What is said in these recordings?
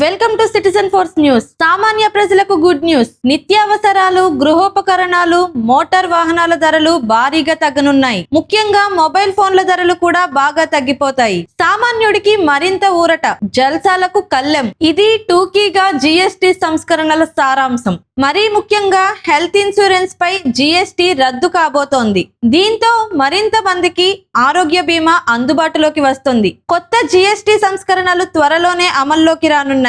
Welcome to citizen force news. సామాన్య ప్రజలకు good news. నిత్యావసరాలు గృహోపకరణాలు మోటార్ వాహనాల ధరలు భారీగా తగ్గనున్నాయి. ముఖ్యంగా మొబైల్ ఫోన్ల ధరలు కూడా బాగా తగ్గిపోతాయి. సామాన్యుడికి మరింత ఊరట జల్సాలకు కళ్ళెం. ఇది టూకీగా జిఎస్టి సంస్కరణల సారాంశం. మరీ ముఖ్యంగా హెల్త్ ఇన్సూరెన్స్ పై జిఎస్టి రద్దు కాబోతోంది. దీంతో మరింత మందికి ఆరోగ్య బీమా అందుబాటులోకి వస్తుంది. కొత్త జిఎస్టి సంస్కరణలు త్వరలోనే అమల్లోకి రానున్నాయి.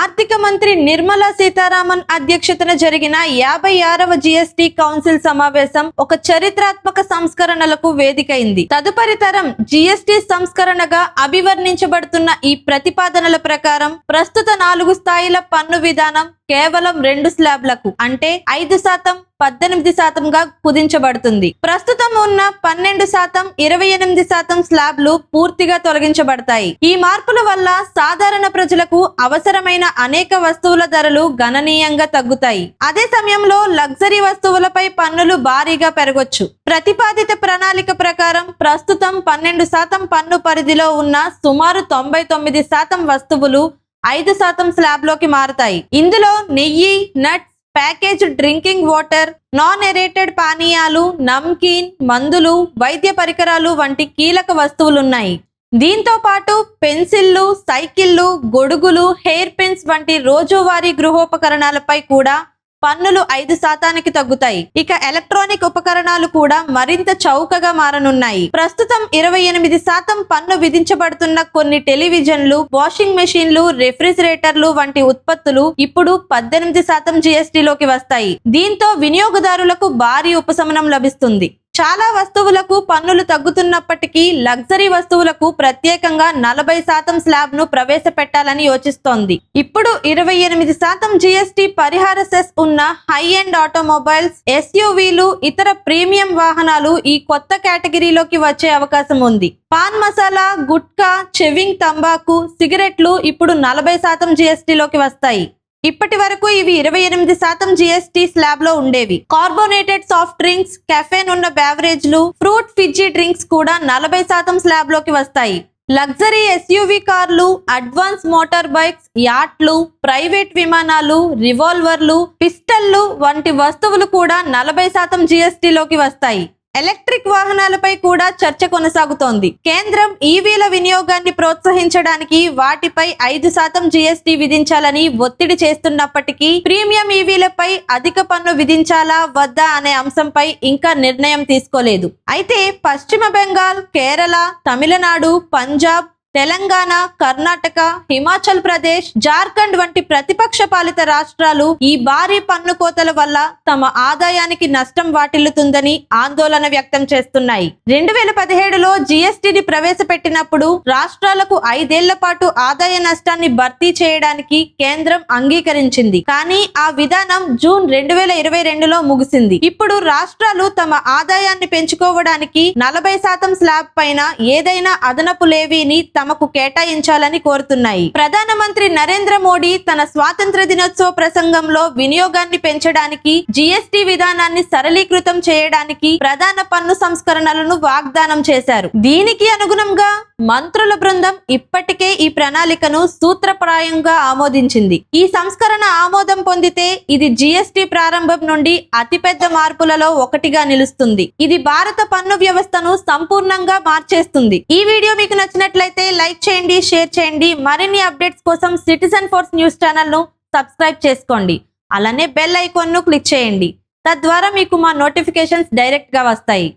ఆర్థిక మంత్రి నిర్మలా సీతారామన్ అధ్యక్షతన జరిగిన యాభై ఆరవ జిఎస్టి కౌన్సిల్ సమావేశం ఒక చరిత్రాత్మక సంస్కరణలకు వేదికైంది. తదుపరి తరం జిఎస్టి సంస్కరణగా అభివర్ణించబడుతున్న ఈ ప్రతిపాదనల ప్రకారం ప్రస్తుత నాలుగు స్థాయిల పన్ను విధానం కేవలం రెండు స్లాబ్లకు అంటే ఐదు శాతం పద్దెనిమిది శాతంగా కుదించబడుతుంది. ప్రస్తుతం ఉన్న పన్నెండు శాతం ఇరవై ఎనిమిది శాతం స్లాబ్లు పూర్తిగా తొలగించబడతాయి. ఈ మార్పుల వల్ల సాధారణ ప్రజలకు అవసరమైన అనేక వస్తువుల ధరలు గణనీయంగా తగ్గుతాయి. అదే సమయంలో లగ్జరీ వస్తువులపై పన్నులు భారీగా పెరగొచ్చు. ప్రతిపాదిత ప్రణాళిక ప్రకారం ప్రస్తుతం పన్నెండు శాతం పన్ను పరిధిలో ఉన్న సుమారు తొంభై తొమ్మిది శాతం వస్తువులు ఐదు శాతం స్లాబ్లోకి మారతాయి. ఇందులో నెయ్యి nuts package drinking water non aerated పానీయాలు నమ్కీన్ మందులు వైద్య పరికరాలు వంటి కీలక వస్తువులున్నాయి. దీంతో పాటు పెన్సిళ్ళు సైకిళ్ళు గొడుగులు హెయిర్ పిన్స్ వంటి రోజువారీ గృహోపకరణాలపై కూడా పన్నులు ఐదు శాతానికి తగ్గుతాయి. ఇక ఎలక్ట్రానిక్ ఉపకరణాలు కూడా మరింత చౌకగా మారనున్నాయి. ప్రస్తుతం ఇరవై ఎనిమిది శాతం పన్ను విధించబడుతున్న కొన్ని టెలివిజన్లు వాషింగ్ మెషిన్లు రెఫ్రిజిరేటర్లు వంటి ఉత్పత్తులు ఇప్పుడు పద్దెనిమిది శాతం జీఎస్టీలోకి వస్తాయి. దీంతో వినియోగదారులకు భారీ ఉపశమనం లభిస్తుంది. చాలా వస్తువులకు పన్నులు తగ్గుతున్నప్పటికీ లగ్జరీ వస్తువులకు ప్రత్యేకంగా నలభై శాతం స్లాబ్ను ప్రవేశపెట్టాలని యోచిస్తోంది. ఇప్పుడు ఇరవై ఎనిమిది శాతం జీఎస్టీ పరిహార సెస్ ఉన్న హై ఎండ్ ఆటోమొబైల్స్ ఎస్యూవీలు ఇతర ప్రీమియం వాహనాలు ఈ కొత్త కేటగిరీలోకి వచ్చే అవకాశం ఉంది. పాన్ మసాలా గుట్కా చెవింగ్ తంబాకు సిగరెట్లు ఇప్పుడు నలభై శాతం జీఎస్టీలోకి వస్తాయి. ఇప్పటి వరకు ఇవి ఇరవై ఎనిమిది శాతం జిఎస్టి స్లాబ్లో ఉండేవి. కార్బోనేటెడ్ సాఫ్ట్ డ్రింక్స్ కెఫెన్ ఉన్న బెవరేజ్లు ఫ్రూట్ ఫిజ్జీ డ్రింక్స్ కూడా నలభై శాతం స్లాబ్లోకి వస్తాయి. లగ్జరీ ఎస్యూవి కార్లు అడ్వాన్స్ మోటార్ బైక్స్ యాట్లు ప్రైవేట్ విమానాలు రివాల్వర్లు పిస్టల్లు వంటి వస్తువులు కూడా నలభై శాతం జిఎస్టిలోకి వస్తాయి. ఎలక్ట్రిక్ వాహనాలపై కూడా చర్చ కొనసాగుతోంది. కేంద్రం ఈవీల వినియోగాన్ని ప్రోత్సహించడానికి వాటిపై ఐదు శాతం జీఎస్టీ విధించాలని ఒత్తిడి చేస్తున్నప్పటికీ ప్రీమియం ఈవీలపై అధిక పన్ను విధించాలా వద్దా అనే అంశంపై ఇంకా నిర్ణయం తీసుకోలేదు. అయితే పశ్చిమ బెంగాల్ కేరళ తమిళనాడు పంజాబ్ తెలంగాణ కర్ణాటక హిమాచల్ ప్రదేశ్ జార్ఖండ్ వంటి ప్రతిపక్ష పాలిత రాష్ట్రాలు ఈ భారీ పన్ను కోతల వల్ల తమ ఆదాయానికి నష్టం వాటిల్లుతుందని ఆందోళన వ్యక్తం చేస్తున్నాయి. రెండు వేల పదిహేడులో జిఎస్టిని ప్రవేశపెట్టినప్పుడు రాష్ట్రాలకు ఐదేళ్ళ పాటు ఆదాయ నష్టాన్ని భర్తీ చేయడానికి కేంద్రం అంగీకరించింది. కానీ ఆ విధానం జూన్ రెండు వేల ఇరవై రెండులో ముగిసింది. ఇప్పుడు రాష్ట్రాలు తమ ఆదాయాన్ని పెంచుకోవడానికి నలభై శాతం స్లాబ్ పైన ఏదైనా అదనపు లేవీని తమకు కేటాయించాలని కోరుతున్నాయి. ప్రధానమంత్రి నరేంద్ర మోడీ తన స్వాతంత్ర దినోత్సవ ప్రసంగంలో వినియోగాన్ని పెంచడానికి జిఎస్టి విధానాన్ని సరళీకృతం చేయడానికి ప్రధాన పన్ను సంస్కరణలను వాగ్దానం చేశారు. దీనికి అనుగుణంగా మంత్రుల బృందం ఇప్పటికే ఈ ప్రణాళికను సూత్రప్రాయంగా ఆమోదించింది. ఈ సంస్కరణ ఆమోదం పొందితే ఇది జిఎస్టి ప్రారంభం నుండి అతిపెద్ద మార్పులలో ఒకటిగా నిలుస్తుంది. ఇది భారత పన్ను వ్యవస్థను సంపూర్ణంగా మార్చేస్తుంది. ఈ వీడియో మీకు నచ్చినట్లయితే లైక్ చేయండి షేర్ చేయండి. మరిన్ని అప్డేట్స్ కోసం సిటిజన్ ఫోర్స్ న్యూస్ ఛానల్ను సబ్స్క్రైబ్ చేసుకోండి. అలానే బెల్ ఐకాన్ను క్లిక్ చేయండి. తద్వారా మీకు మా నోటిఫికేషన్స్ డైరెక్ట్గా వస్తాయి.